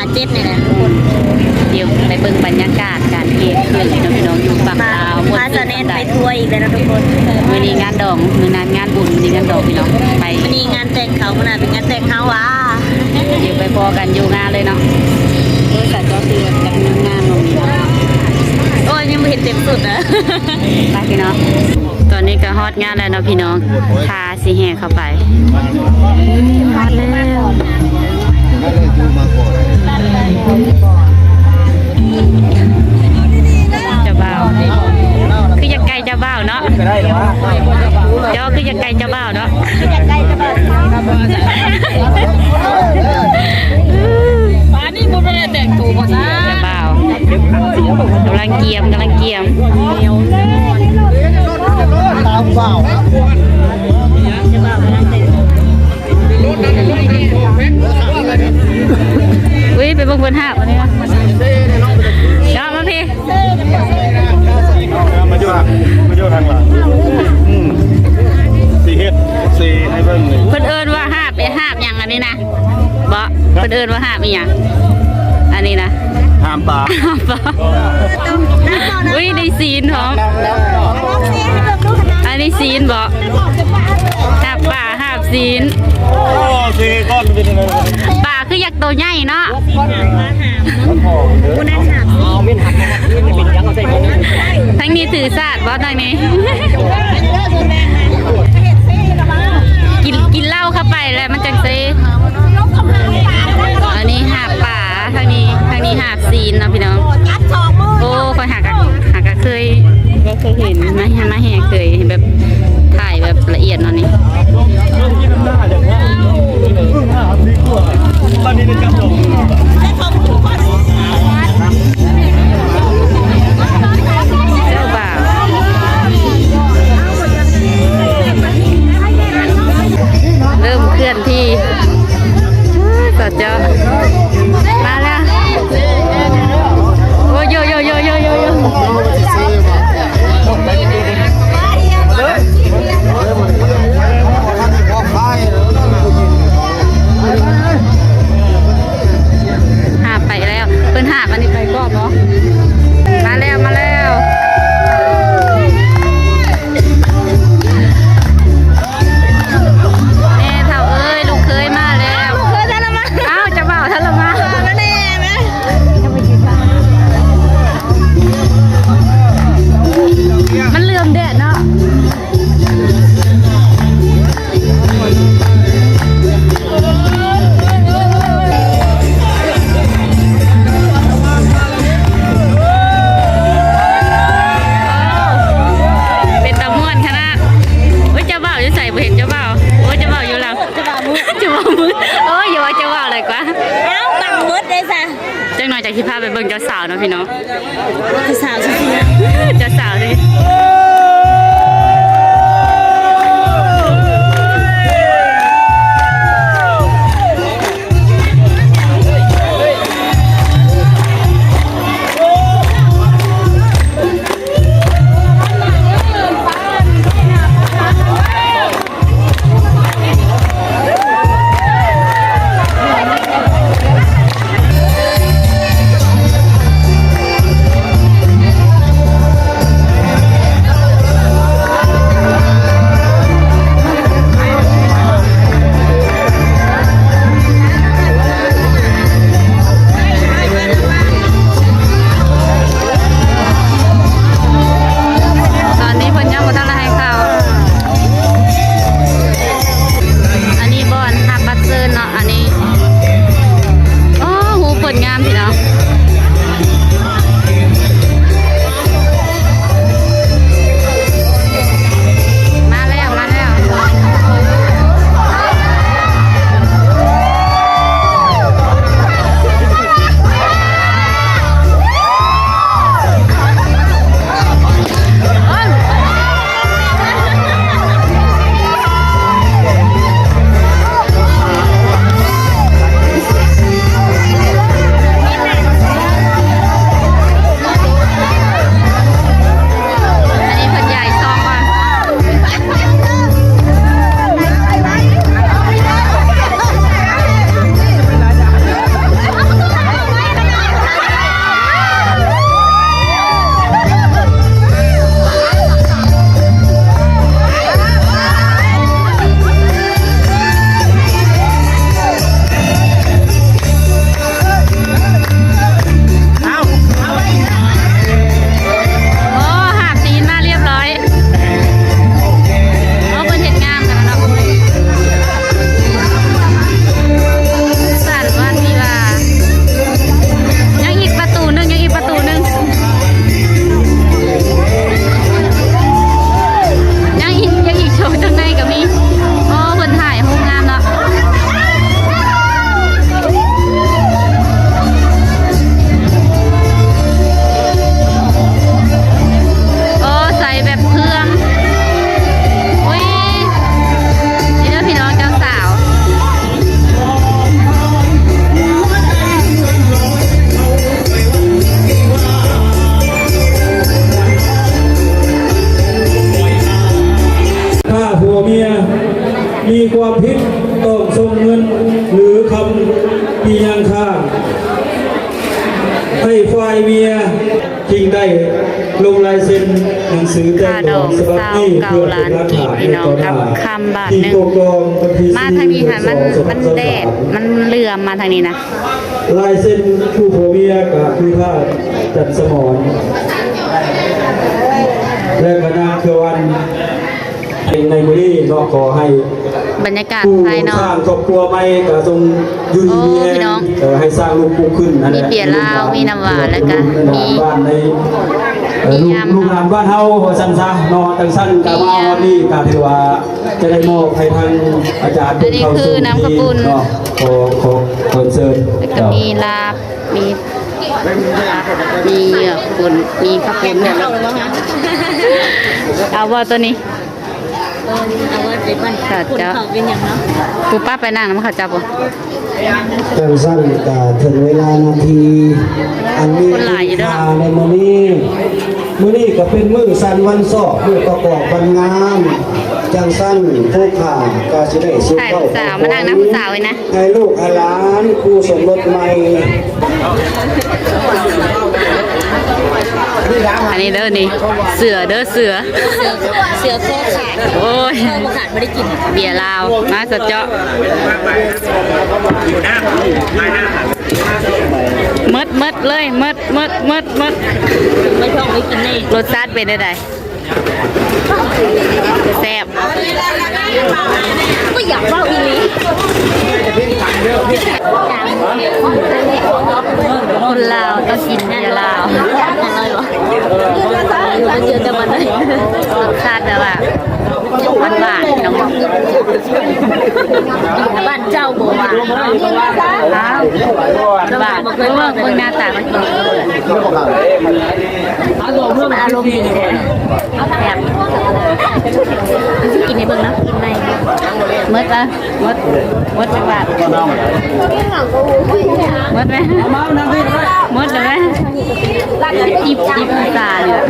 าเจ็ดนี่แหละทุกคนเดี๋ยวไปเบิ่งบรรยากาศการเกณฑ์คืนพี่น้องอยู่ฝั่งลาวพาสะเนนไปทัวร์อีกแล้วนะทุกคนมือนีงานดองมือนานงานบุญมือนีงานดองพี่น้องไปมือนีงานแต่งเขามื้อนั้นเป็นงานแต่งเขาว่ะเดี๋ยวไปพอกันอยู่งานเลยเนาะโอ้ยแต่ก็คือจัดงานตรงนี้เนาะโอ้ยยังไม่เห็นเต็มสุดนะไปพี่น้องตอนนี้ก็ฮอตงานแล้วเนาะพี่น้องทาสีแห่เข้าไปฮอดแล้ว ก่อน อีหยัอันนี้นะห้ามปลาห้ามปลาอุ้ยได้ซีนพรอมอันนี้ซีนบอกห้ามปลาห้ามซีนโอ้ซีก้อนเป็นไรปลาคืออยากโตใหญ่เนาะทั้งนี้ถือศาสตร์บ่ทางนี้ มีความผิดต้องทรงเงิน หรือคำปียังข้างให้ฝ่ายเมียจริงได้ลงลายเซ็นหนังสือแจ้งดองสาวเกาล้านกี่พี่น้องกับคำบาทหนึ่งมาทางนี้ค่ะมันมันแดดมันเรือมาทางนี้นะลายเซ็นผู้ผัวเมียกับผู้ท่าจัดสมอนและกระนาเทวัน ในมือนี้ก็ขอให้บรรยากาศผู้ภายนอสร้ากงครอบครัวไม่ก็ทรงอยุ่ดีโอ้มีแรพี่น้องเอ่อให้สร้างลูกปุ๊กขึ้นนั่นแหละมีเบียร์เหล้ามีน้ำหวานแล้วก็มีบ้านในเอ่อมีลูกยำลูกหลานบ้านเฮาว่าซั่นซะเนอตั้งสั้นกามาวันนี้ก็ถือว่าจะได้มอบให้ทางอาจารย์อันนี้คือน้ำข้าวปุ้นเนาะขอขอขอเชิญแล้วก็มีลาบ มีมีเหยือกปุ่นมีข้าวปุ้นเนี่ยเอาเลยมั้งฮะเอาว่าตัวนี้ เออเอาไว้เป็นบ้านค่ะคนเจ้า เขาเป็นอย่างเนาะปูป้าไปนั่งน้ำเขาจับบ่จังสั้นกาถึงเวลานาที อันนี้คนหลายอยู่เด้อ ในมื้อนี้มื้อนี้ก็เป็นมื้อสันวันสอบมื้อประกอบวันงานจังสั้นผู้ข่าก็สิได้ซื้อถ่ายข้าผู้สาวมานั่งน้ำผู้สาวไว้นะ ให้ลูกให้หลานผู้สมรสใหม่ อันนี้เด้อนี่ เสือเด้อเสือเสือ เสือโคขาดโอ้ยโคขาดไม่ได้กิน เบียร์ลาวมาสะเจาะมดมดเลยมดมดมดมดไม่ชอบไม่กินนี่รสชาติเป็นได้ได แซ่บก็อยากเล่าอีนี้คนลาวต้องกินเบียร์ลาวอะไรหรอเราเจอแต่มันเลยรสชาติแบบว่าหวานหวานน้องบ้านเจ้าโบว่าอ้าวหวานเมื่อเมื่อหน้าตามันกิน มันอารมณ์ดีเลยแซ่บกินในเบื้งนะกินในมดละมดมดจังหวัดมดไหมมดเลยไหมจิบจิบตาเนี่ย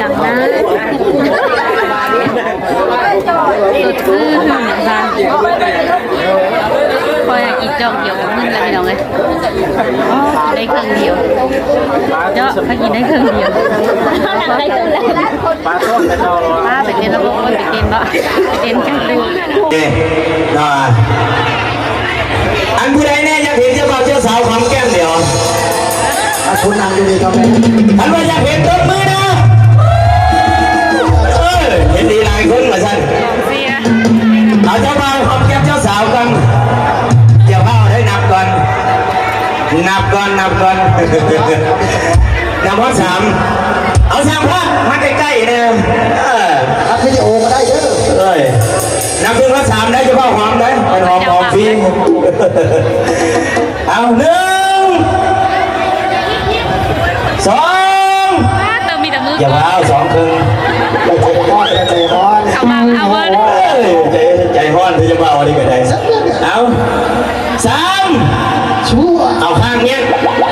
จังนะสดชื่นนะ คะพออยากกินจอกเดียวก็มึนเลยพี่น้องเลยได้ครึ่งเดียวเจาะเขากินได้ครึ่งเดียวหนังในตัวแล้วป้าไปเรียนระบบคนไปเกณฑ์บ่ไปเกณฑ์จังดูเด้น่าอันผู้ใดแน่อยากเห็นเจ้าบ่าวเจ้าสาวของแก้มเดียวคุณนำอยู่นี่ครับอันว่าอยากเห็นต้นมือนะเออเห็นดีหลายคนมาสั่นเสียเอาเจ้าบ่าวของแก้มเจ้าสาวกัน นับก่อนนับก่อนนับว่าสามเอาสามพันมาใกล้ๆเนี่ยเออรับวิดีโอก็ได้เด้อเอ้ยนับถึงว่าสามได้เฉพาะหอมได้เป็นหอมหอมฟรีเอาหนึ่งสองป้าเติมมีแต่มืออย่ามาเอาสองครึ่งใจร้อนใจร้อนเขาบังเอาเวิร์ดเอ้ยใจใจห้อนที่จะมาเอาอะไรกันได้เอาสามชั่วเอา ข้างเนี้ย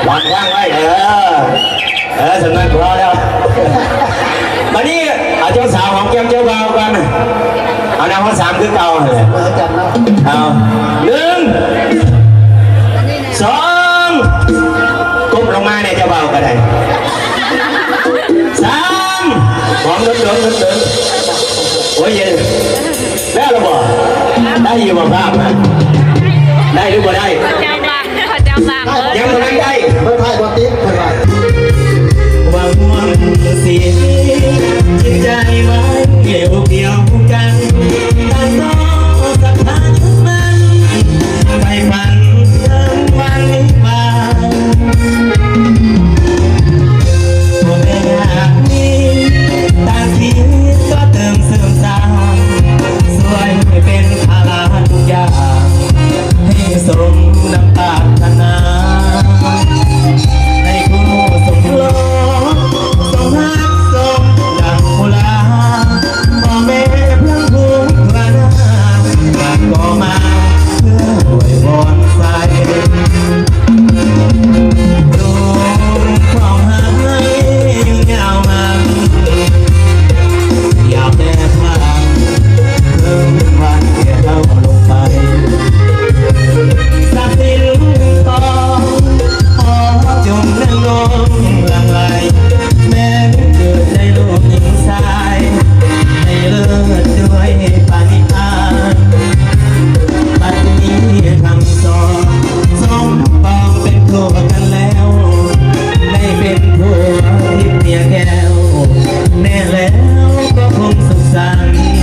วางข้างไว้เออเออสำนักของเราแล้วมานี่เอาเจ้าสาวของแก้มเจ้าบ่าวกันเอาน้ำข้อสามคือเก่าเลยมาจับนะเอาหนึ่งสองก้มลงมาเนี่ยจะเบาก็ได้สามพร้อมเดินเดินเดินเดินโอ้ยเย็นได้หรือเปล่าได้อยู่บ่ภาพนะได้หรือบ่ได้ เจ้าบังเขาเจ้าบังเวิร์ดยังไม่ได้ไม่พายบอติ๊กไม่พายว่าห่วงเสียจิตใจไม่เกี่ยวเกี่ยวกันแต่ต้องสักพักมันไปฝัน แล้วก็คงสุขสันต์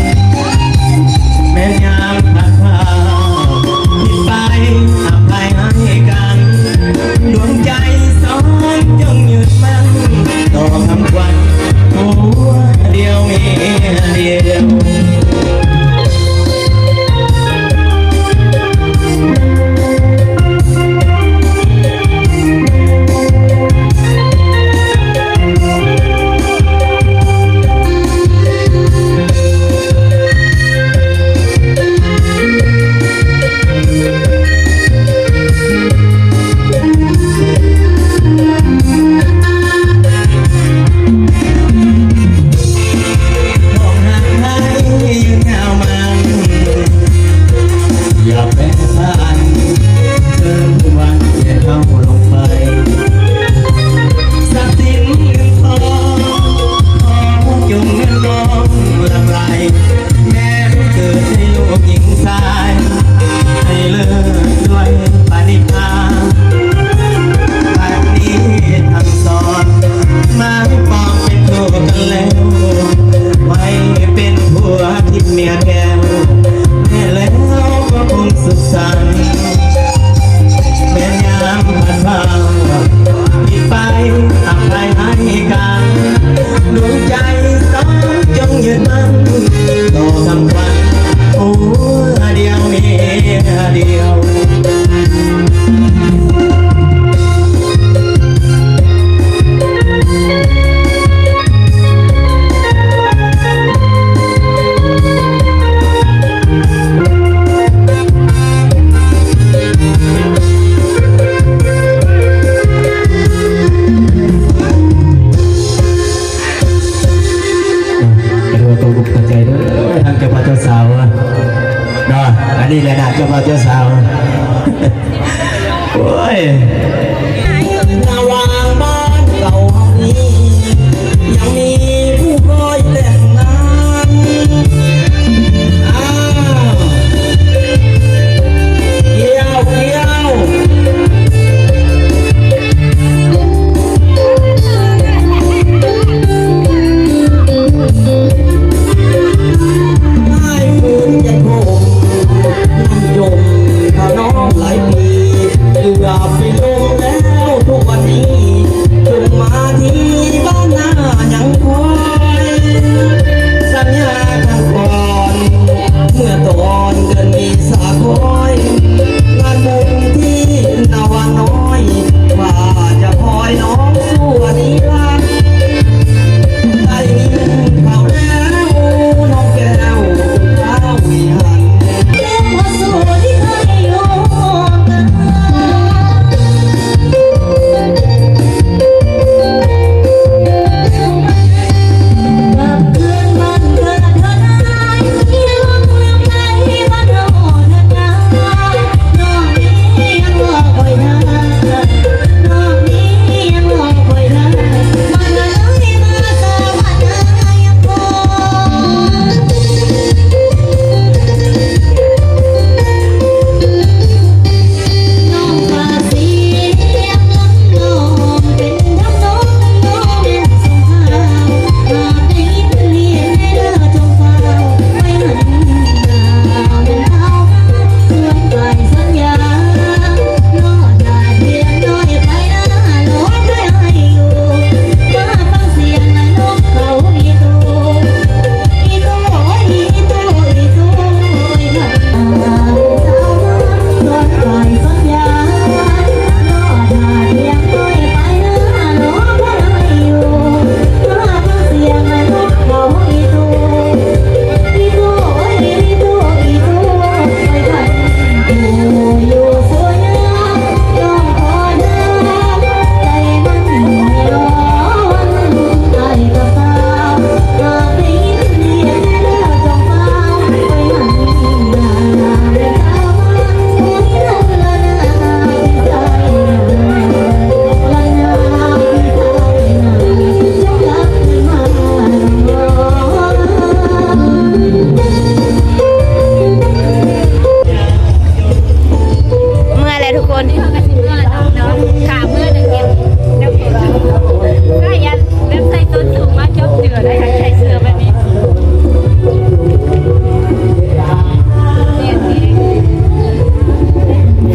เป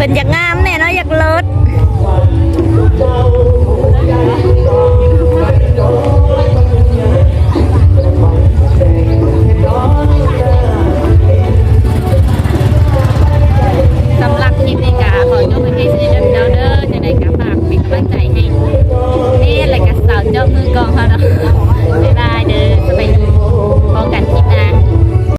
็นอยากงามเนี่เนาะอยากเลิศ